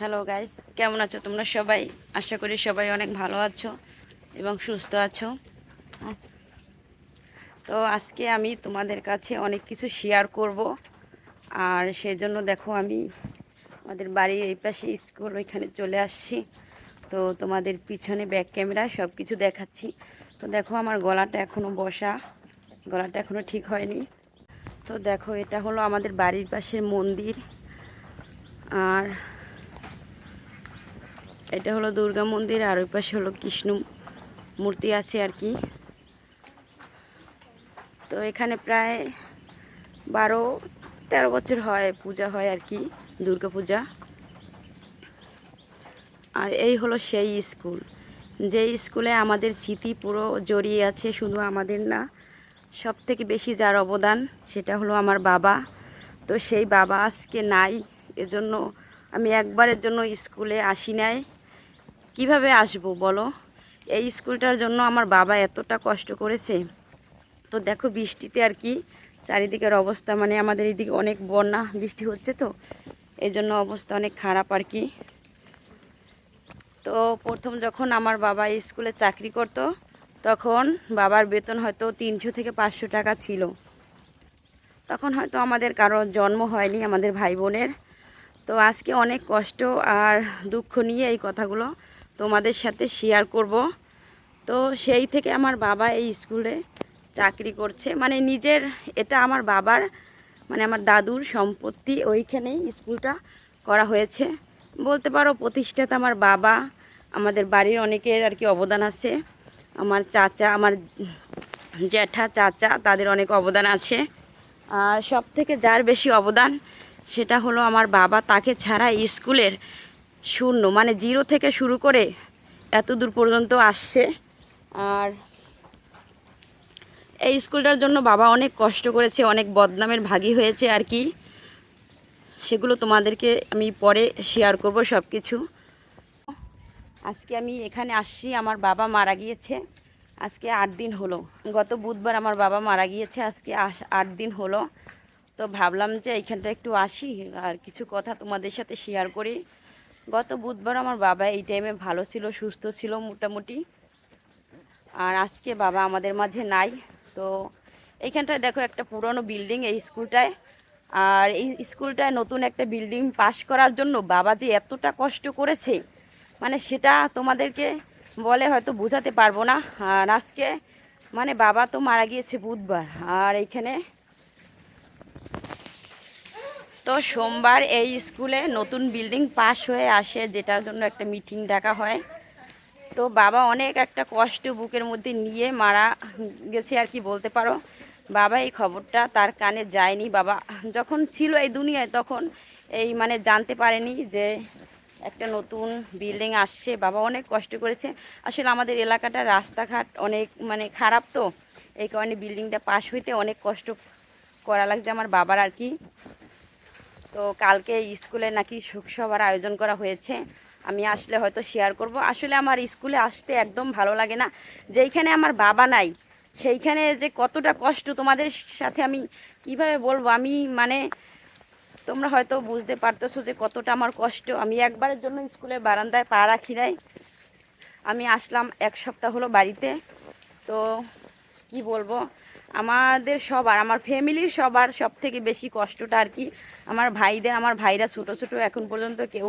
Hello guys কেমন আছো তোমরা সবাই? আশা করি সবাই অনেক ভালো আছো এবং সুস্থ আছো। তো আজকে আমি তোমাদের কাছে অনেক কিছু শেয়ার করব। আর সেজন্য দেখো আমি আমাদের বাড়ির এই পাশে স্কুল ওইখানে চলে আসছি। তো তোমাদের পিছনে ব্যাক ক্যামেরা সব কিছু দেখাচ্ছি। তো দেখো আমার গলাটা এখনও বসা, গলাটা এখনও ঠিক হয়নি। তো দেখো এটা হলো আমাদের বাড়ির পাশের মন্দির। আর এটা হলো দুর্গা মন্দির, আর ওই পাশে হলো কৃষ্ণ মূর্তি আছে আর কি। তো এখানে প্রায় বারো, তেরো বছর হয় পূজা হয় আর কি, দুর্গা পূজা। আর এই হলো সেই স্কুল। যে স্কুলে আমাদের স্মৃতি পুরো জড়িয়ে আছে, শুধু আমাদের না সব থেকে বেশি যার অবদান সেটা হলো আমার বাবা। তো সেই বাবা আজকে নাই, এজন্য আমি একবারের জন্য স্কুলে আসি নাই। কীভাবে আসব বলো? এই স্কুলটার জন্য আমার বাবা এতটা কষ্ট করেছে। তো দেখো বৃষ্টিতে আর কি চারিদিকের অবস্থা মানে আমাদের এদিকে অনেক বন্যা, বৃষ্টি হচ্ছে তো। এই জন্য অবস্থা অনেক খারাপ আর কি। তো প্রথম যখন আমার বাবা স্কুলে চাকরি করত, তখন বাবার বেতন হয়তো তিনশো থেকে পাঁচশো টাকা ছিল। তখন হয়তো আমাদের কারও জন্ম হয়নি, আমাদের ভাই বোনের। তো আজকে অনেক কষ্ট আর দুঃখ নিয়ে এই কথাগুলো তোমাদের সাথে শেয়ার করব। তো সেই থেকে আমার বাবা এই স্কুলে চাকরি করছে। মানে নিজের, এটা আমার বাবার মানে আমার দাদুর সম্পত্তি ওইখানেই স্কুলটা করা হয়েছে। বলতে পারো প্রতিষ্ঠাতা আমার বাবা, আমাদের বাড়ির অনেকের আর কি অবদান আছে। আমার চাচা, আমার জ্যাঠা চাচা, তাদের অনেক অবদান আছে। আর সব থেকে যার বেশি অবদান, সেটা হলো আমার বাবা। তাকে ছাড়া স্কুলের শূন্য মানে জিরো থেকে শুরু করে এত দূর পর্যন্ত আসছে। আর এই স্কুলটার জন্য বাবা অনেক কষ্ট করেছে, অনেক বদনামের ভাগী হয়েছে আর কি। সেগুলো তোমাদেরকে আমি পরে শেয়ার করব সব কিছু আজকে আমি এখানে আসছি, আমার বাবা মারা গিয়েছে। আজকে আট দিন হলো। গত বুধবার আমার বাবা মারা গিয়েছে, আজকে আট দিন হলো। তো ভাবলাম যে এইখানটা একটু আসি, আর কিছু কথা তোমাদের সাথে শেয়ার করি। গত বুধবার আমার বাবা এই টাইমে ভালো ছিল, সুস্থ ছিল মোটামুটি। আর আজকে বাবা আমাদের মাঝে নাই। তো এইখানটায় দেখো একটা পুরনো বিল্ডিং এই স্কুলটায় আর এই স্কুলটায় নতুন একটা বিল্ডিং পাশ করার জন্য বাবা যে এতটা কষ্ট করেছে মানে সেটা তোমাদেরকে বলে হয়তো বোঝাতে পারব না। আর আজকে মানে বাবা তো মারা গিয়েছে বুধবার। আর এইখানে তো সোমবার এই স্কুলে নতুন বিল্ডিং পাশ হয়ে আসে, যেটার জন্য একটা মিটিং ডাকা হয়। তো বাবা অনেক একটা কষ্ট বুকের মধ্যে নিয়ে মারা গেছে আর কি বলতে পারো। বাবা এই খবরটা তার কানে যায়নি। বাবা যখন ছিল এই দুনিয়ায়, তখন এই মানে জানতে পারেনি যে একটা নতুন বিল্ডিং আসছে। বাবা অনেক কষ্ট করেছে। আসলে আমাদের এলাকাটা রাস্তাঘাট অনেক মানে খারাপ তো, এই কারণে বিল্ডিংটা পাশ হইতে অনেক কষ্ট করা লাগছে আমার বাবার আর কি। তো কালকে স্কুলে নাকি শোকসভার আয়োজন করা হয়েছে। আমি আসলে হয়তো শেয়ার করব। আসলে আমার স্কুলে আসতে একদম ভালো লাগে না। যেইখানে আমার বাবা নাই, সেইখানে যে কতটা কষ্ট তোমাদের সাথে আমি কীভাবে বলব? আমি মানে তোমরা হয়তো বুঝতে পারতেছো যে কতটা আমার কষ্ট। আমি একবারের জন্য স্কুলে বারান্দায় পা রাখি নাই। আমি আসলাম এক সপ্তাহ হলো বাড়িতে। তো কি বলব? আমাদের সবার আমার ফ্যামিলির সবার সব থেকে বেশি কষ্টটা আর কি, আমার ভাইদের, আমার ভাইরা ছোটো ছোটো এখন পর্যন্ত কেউ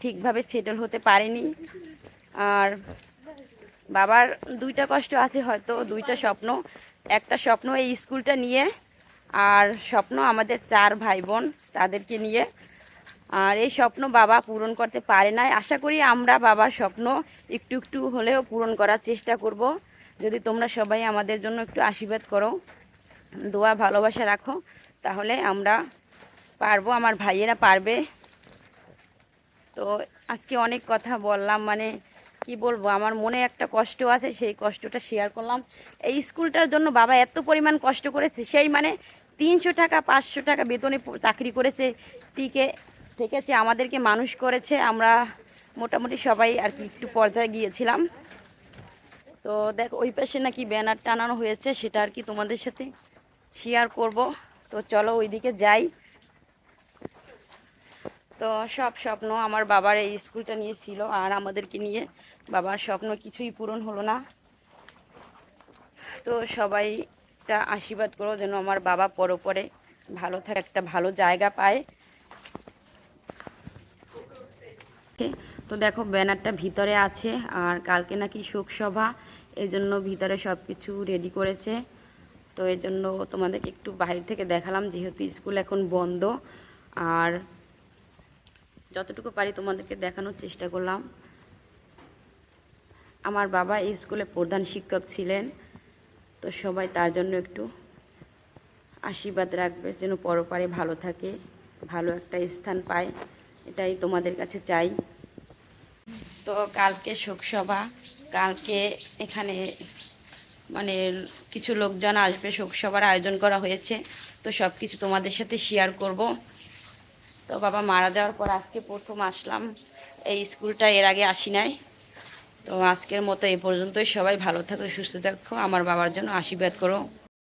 ঠিকভাবে সেটেল হতে পারেনি। আর বাবার দুইটা কষ্ট আছে হয়তো, দুইটা স্বপ্ন। একটা স্বপ্ন এই স্কুলটা নিয়ে, আর স্বপ্ন আমাদের চার ভাই বোন তাদেরকে নিয়ে। আর এই স্বপ্ন বাবা পূরণ করতে পারে নাই। আশা করি আমরা বাবার স্বপ্ন একটু একটু হলেও পূরণ করার চেষ্টা করব। যদি তোমরা সবাই আমাদের জন্য একটু আশীর্বাদ করো, দোয়া, ভালোবাসা রাখো, তাহলে আমরা পারব, আমার ভাইয়েরা পারবে। তো আজকে অনেক কথা বললাম মানে কি বলব, আমার মনে একটা কষ্ট আছে, সেই কষ্টটা শেয়ার করলাম। এই স্কুলটার জন্য বাবা এত পরিমাণ কষ্ট করেছে, সেই মানে তিনশো টাকা, পাঁচশো টাকা বেতনে চাকরি করেছে, টিকে, থেকেছে, আমাদেরকে মানুষ করেছে, আমরা মোটামুটি সবাই আর কি একটু পর্যায়ে গিয়েছিলাম। তো দেখ, ওই পাশে নাকি ব্যানার টানানো হয়েছে, সেটা আর কি তোমাদের সাথে শেয়ার করব। তো চলো ওইদিকে যাই। তো সব স্বপ্ন আমার বাবার এই স্কুলটা নিয়ে ছিল, আর আমাদেরকে নিয়ে বাবার স্বপ্ন কিছুই পূরণ হলো না। তো সবাইটা আশীর্বাদ করো যেন আমার বাবা পরে পরে ভালো থাকে, একটা ভালো জায়গা পায়। তো দেখো, ব্যানারটা ভিতরে আছে আর কালকে নাকি শোকসভা এই জন্য ভিতরে সব কিছু রেডি করেছে। তো এই জন্য তোমাদেরকে একটু বাইরে থেকে দেখালাম, যেহেতু স্কুল এখন বন্ধ। আর যতটুকু পারি তোমাদেরকে দেখানোর চেষ্টা করলাম। আমার বাবা এই স্কুলে প্রধান শিক্ষক ছিলেন, তো সবাই তার জন্য একটু আশীর্বাদ রাখবে, যেন পরপারে ভালো থাকে, ভালো একটা স্থান পায়, এটাই তোমাদের কাছে চাই। তো কালকে শোকসভা, কালকে এখানে মানে কিছু লোকজন আসবে, শোকসভার আয়োজন করা হয়েছে। তো সব কিছু তোমাদের সাথে শেয়ার করব। তো বাবা মারা যাওয়ার পর আজকে প্রথম আসলাম। এই স্কুলটা এর আগে আসি নাই। তো আজকের মতো এই পর্যন্তই। সবাই ভালো থাকো, সুস্থ থাকো। আমার বাবার জন্য আশীর্বাদ করো।